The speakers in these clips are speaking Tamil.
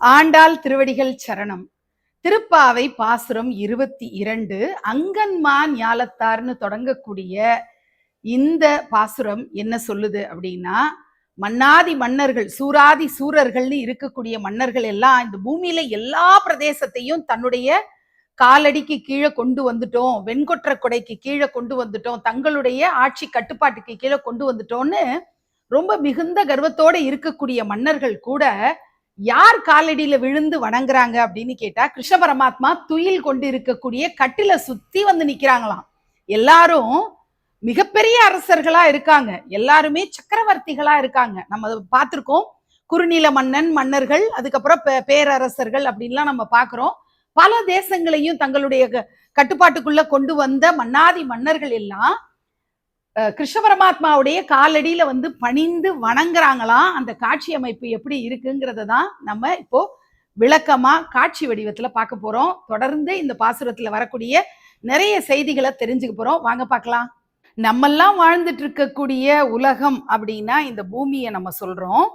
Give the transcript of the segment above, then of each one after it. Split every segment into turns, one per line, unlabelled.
ஆண்டாள் திருவடிகள் சரணம். திருப்பாவை பாசுரம் இருபத்தி இரண்டு அங்கன்மா ஞாலத்தார்னு தொடங்கக்கூடிய இந்த பாசுரம் என்ன சொல்லுது அப்படின்னா மன்னாதி மன்னர்கள் சூராதி சூரர்கள்னு இருக்கக்கூடிய மன்னர்கள் எல்லாம் இந்த பூமியில எல்லா பிரதேசத்தையும் தன்னுடைய காலடிக்கு கீழே கொண்டு வந்துட்டோம் வெண்கொற்ற கொடைக்கு கீழே கொண்டு வந்துட்டோம் தங்களுடைய ஆட்சி கட்டுப்பாட்டுக்கு கீழே கொண்டு வந்துட்டோம்னு ரொம்ப மிகுந்த கர்வத்தோட இருக்கக்கூடிய மன்னர்கள் கூட யார் காலடியில விழுந்து வணங்குறாங்க அப்படின்னு கேட்டா கிருஷ்ண பரமாத்மா துயில் கொண்டு இருக்கக்கூடிய கட்டில சுத்தி வந்து நிக்கிறாங்களாம். எல்லாரும் மிகப்பெரிய அரசர்களா இருக்காங்க. எல்லாருமே சக்கரவர்த்திகளா இருக்காங்க. நம்ம பார்த்துருக்கோம் பார்த்திருக்கோம். குறுநில மன்னன் மன்னர்கள் அதுக்கப்புறம் பேரரசர்கள் அப்படின்லாம் நம்ம பார்க்குறோம். பல தேசங்களையும் தங்களுடைய க- கட்டுப்பாட்டுக்குள்ள கொண்டு வந்த மன்னாதி மன்னர்கள் எல்லாம் கிருஷ்ண பரமாத்மாவுடைய காலடியில வந்து பணிந்து வணங்குறாங்களாம் அந்த காட்சி அமைப்பு எப்படி இருக்குங்கிறத தான் நம்ம இப்போ விளக்கமா காட்சி வடிவத்துல பார்க்க போறோம். தொடர்ந்து இந்த பாசுரத்துல வரக்கூடிய நிறைய செய்திகளை தெரிஞ்சுக்க போறோம். வாங்க பார்க்கலாம். நம்மெல்லாம் வாழ்ந்துட்டு இருக்கக்கூடிய உலகம் அப்படின்னா இந்த பூமியை நம்ம சொல்றோம்.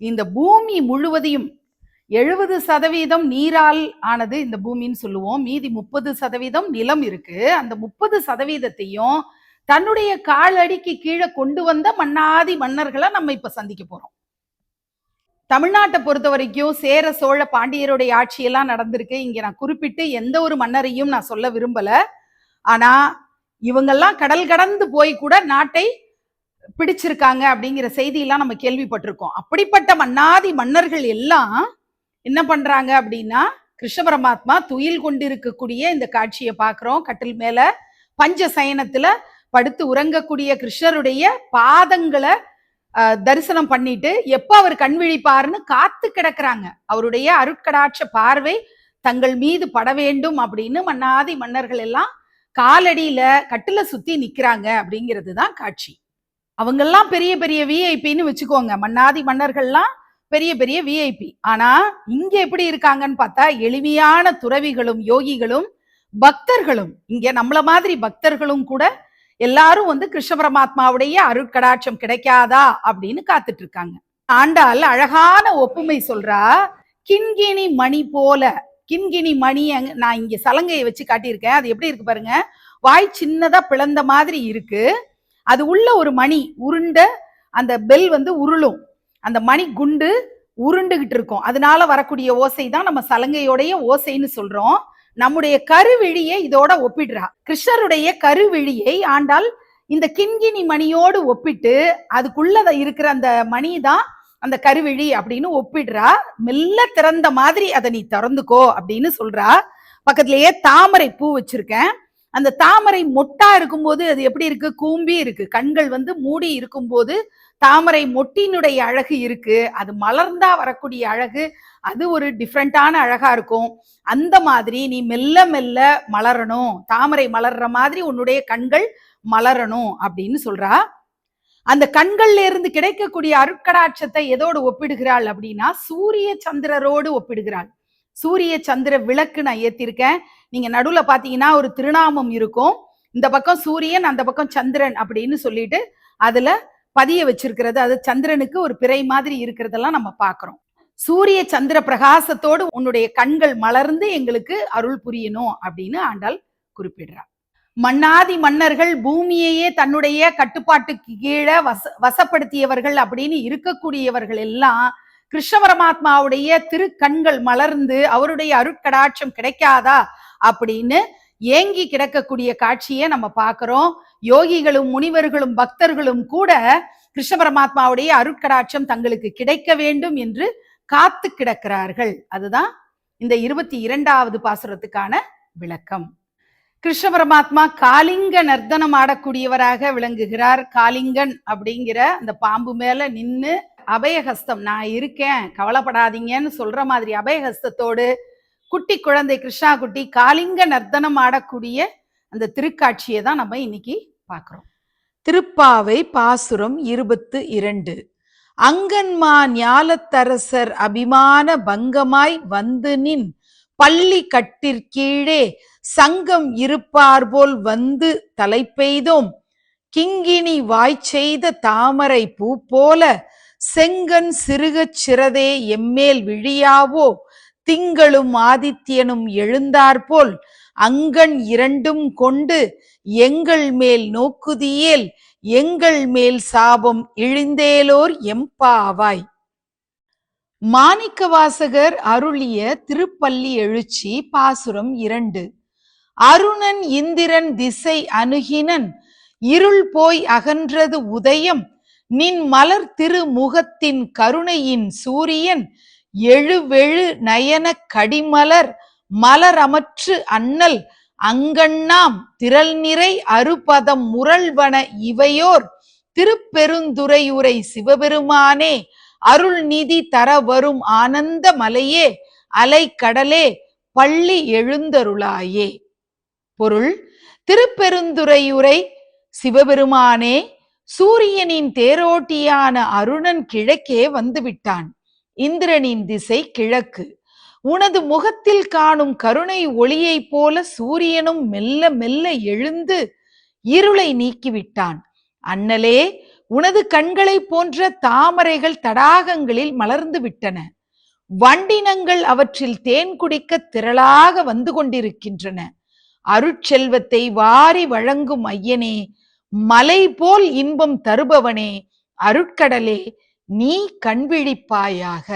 இந்த பூமி முழுவதையும் எழுபது சதவீதம் நீரால் ஆனது இந்த பூமின்னு சொல்லுவோம். மீதி முப்பது சதவீதம் நிலம் இருக்கு. அந்த முப்பது சதவீதத்தையும் தன்னுடைய காலடிக்கு கீழே கொண்டு வந்த மன்னாதி மன்னர்களை நம்ம இப்ப சந்திக்க போறோம். தமிழ்நாட்டை பொறுத்த வரைக்கும் சேர சோழ பாண்டியருடைய ஆட்சியெல்லாம் நடந்திருக்கு. இங்க நான் குறிப்பிட்டு எந்த ஒரு மன்னரையும் நான் சொல்ல விரும்பல. ஆனா இவங்கெல்லாம் கடல் கடந்து போய் கூட நாட்டை பிடிச்சிருக்காங்க அப்படிங்கிற செய்தியெல்லாம் நம்ம கேள்விப்பட்டிருக்கோம். அப்படிப்பட்ட மன்னாதி மன்னர்கள் எல்லாம் என்ன பண்றாங்க அப்படின்னா கிருஷ்ண பரமாத்மா துயில் கொண்டிருக்கக்கூடிய இந்த காட்சியை பார்க்குறோம். கட்டில் மேல பஞ்ச சயனத்துல படுத்து உறங்கக்கூடிய கிருஷ்ணருடைய பாதங்களை தரிசனம் பண்ணிட்டு எப்ப அவர் கண் விழிப்பாருன்னு காத்து கிடக்குறாங்க. அவருடைய அருட்கடாட்ச பார்வை தங்கள் மீது பட வேண்டும் அப்படின்னு மன்னாதி மன்னர்கள் எல்லாம் காலடியில கட்டுல சுத்தி நிக்கிறாங்க அப்படிங்கிறது தான் காட்சி. அவங்கெல்லாம் பெரிய பெரிய விஐபின்னு வச்சுக்கோங்க. மன்னாதி மன்னர்கள்லாம் பெரிய பெரிய விஐபி ஆனா இங்க எப்படி இருக்காங்கன்னு பார்த்தா எளிமையான துறவிகளும் யோகிகளும் பக்தர்களும் இங்க நம்மள மாதிரி பக்தர்களும் கூட எல்லாரும் வந்து கிருஷ்ண பரமாத்மாவுடைய அருட்கடாட்சம் கிடைக்காதா அப்படின்னு காத்துட்டு இருக்காங்க ஆண்டாள் அழகான ஒப்புமை சொல்றா கிண்கிணி மணி போல கிண்கிணி மணி நான் இங்க சலங்கையை வச்சு காட்டியிருக்கேன். அது எப்படி இருக்கு பாருங்க. வாய் சின்னதா பிளந்த மாதிரி இருக்கு. அது உள்ள ஒரு மணி உருண்ட அந்த பெல் வந்து உருளும். அந்த மணி குண்டு உருண்டுகிட்டு இருக்கும். அதனால வரக்கூடிய ஓசை தான் நம்ம சலங்கையோடைய ஓசைன்னு சொல்றோம். நம்முடைய கருவிழியை இதோட ஒப்பிடுறா. கிருஷ்ணருடைய கருவிழியை ஆண்டால் இந்த கிண்கிணி மணியோடு ஒப்பிட்டு அதுக்குள்ள இருக்கிற அந்த மணி தான் அந்த கருவிழி அப்படின்னு ஒப்பிடுறா. மெல்ல திறந்த மாதிரி அதை நீ திறந்துக்கோ அப்படின்னு சொல்றா. பக்கத்திலேயே தாமரை பூ வச்சிருக்கேன். அந்த தாமரை மொட்டா இருக்கும்போது அது எப்படி இருக்கு? கூம்பி இருக்கு. கண்கள் வந்து மூடி இருக்கும்போது தாமரை மொட்டினுடைய அழகு இருக்கு. அது மலர்ந்தா வரக்கூடிய அழகு. அது ஒரு டிஃப்ரெண்டான அழகா இருக்கும். அந்த மாதிரி நீ மெல்ல மெல்ல மலரணும். தாமரை மலர்ற மாதிரி உன்னுடைய கண்கள் மலரணும் அப்படின்னு சொல்றா. அந்த கண்கள்ல இருந்து கிடைக்கக்கூடிய அருட்கடாட்சத்தை எதோடு ஒப்பிடுகிறாள் அப்படின்னா சூரிய சந்திரரோடு ஒப்பிடுகிறாள். சூரிய சந்திர விளக்கு நான் ஏத்திருக்கேன். நீங்க நடுவுல பாத்தீங்கன்னா ஒரு திருநாமம் இருக்கும். இந்த பக்கம் சூரியன் அந்த பக்கம் சந்திரன் அப்படின்னு சொல்லிட்டு அதுல பதிய வச்சிருக்கிறது. அது சந்திரனுக்கு ஒரு பிறை மாதிரி இருக்கிறதெல்லாம் நம்ம பார்க்கிறோம். சூரிய சந்திர பிரகாசத்தோடு உன்னுடைய கண்கள் மலர்ந்து எங்களுக்கு அருள் புரியணும் அப்படின்னு ஆண்டாள் குறிப்பிடுறார் மன்னாதி மன்னர்கள் பூமியையே தன்னுடைய கட்டுப்பாட்டுக்கு கீழே வச வசப்படுத்தியவர்கள் அப்படின்னு இருக்கக்கூடியவர்கள் எல்லாம் கிருஷ்ண பரமாத்மாவுடைய திருக்கண்கள் மலர்ந்து அவருடைய அருட்கடாட்சம் கிடைக்காதா அப்படின்னு ஏங்கி கிடக்கக்கூடிய காட்சியை நம்ம பார்க்கிறோம். யோகிகளும் முனிவர்களும் பக்தர்களும் கூட கிருஷ்ண பரமாத்மாவுடைய அருட்கடாட்சம் தங்களுக்கு கிடைக்க வேண்டும் என்று காத்து கிடக்கிறார்கள். அதுதான் இந்த இருபத்தி இரண்டாவது பாசுரத்துக்கான விளக்கம். கிருஷ்ண பரமாத்மா காலிங்க நர்த்தனம் ஆடக்கூடியவராக விளங்குகிறார். காலிங்கன் அப்படிங்கிற அந்த பாம்பு மேல நின்னு அபயஹஸ்தம் நான் இருக்கேன். கவலைப்படாதீங்கன்னு சொல்ற மாதிரி அபயஹஸ்தத்தோடு குட்டி குழந்தை கிருஷ்ணா குட்டி காலிங்க நர்த்தனம் ஆடக்கூடிய அந்த திருக்காட்சியை தான் நம்ம இன்னைக்கு பார்க்குறோம். திருப்பாவை பாசுரம் இருபத்து இரண்டு. அங்கன்மா ஞாலத்தரசர் அபிமான பங்கமாய் வந்து நின் பள்ளி கட்டிற்கீழே சங்கம் இருப்பார் போல் வந்து தலை பெய்தோம் கிங்கினி வாய் செய்த தாமரை பூ போல செங்கன் சிறுகச் சிறதே எம்மேல் விழியாவோ? திங்களும் ஆதித்யனும் எழுந்தாற்போல் அங்கண் இரண்டும் கொண்டு எங்கள் மேல் நோக்குதியேல் எங்கள் மேல் சாபம் இழிந்தேலோர் எம்பாவாய். மாணிக்கவாசகர் அருளிய திருப்பள்ளி எழுச்சி பாசுரம் இரண்டு. அருணன் இந்திரன் திசை அணுகினன் இருள் போய் அகன்றது உதயம் நின் மலர் திருமுகத்தின் கருணையின் சூரியன் எழுவெழு நயன கடிமலர் மலரமற்று அண்ணல் அங்கண்ணாம் திரள் நிறை அறுபதம் முரள்வன இவையோர் திருப்பெருந்துறையுரை சிவபெருமானே அருள் நிதி தர வரும் ஆனந்த மலையே அலைக்கடலே பள்ளி எழுந்தருளாயே. பொருள் திருப்பெருந்துறையுரை சிவபெருமானே சூரியனின் தேரோட்டியான அருணன் கிழக்கே வந்துவிட்டான். இந்திரனின் திசை கிழக்கு. உனது முகத்தில் காணும் கருணை ஒளியைப் போல சூரியனும் மெல்ல மெல்ல எழுந்து இருளை நீக்கிவிட்டான். அண்ணலே உனது கண்களைப் போன்ற தாமரைகள் தடாகங்களில் மலர்ந்து விட்டன. வண்டினங்கள் அவற்றில் தேன் குடிக்க திரளாக வந்து கொண்டிருக்கின்றன. அருட்செல்வத்தை வாரி வழங்கும் ஐயனே மலை போல் இன்பம் தருபவனே அருட்கடலே நீ கண்விழிப்பாயாக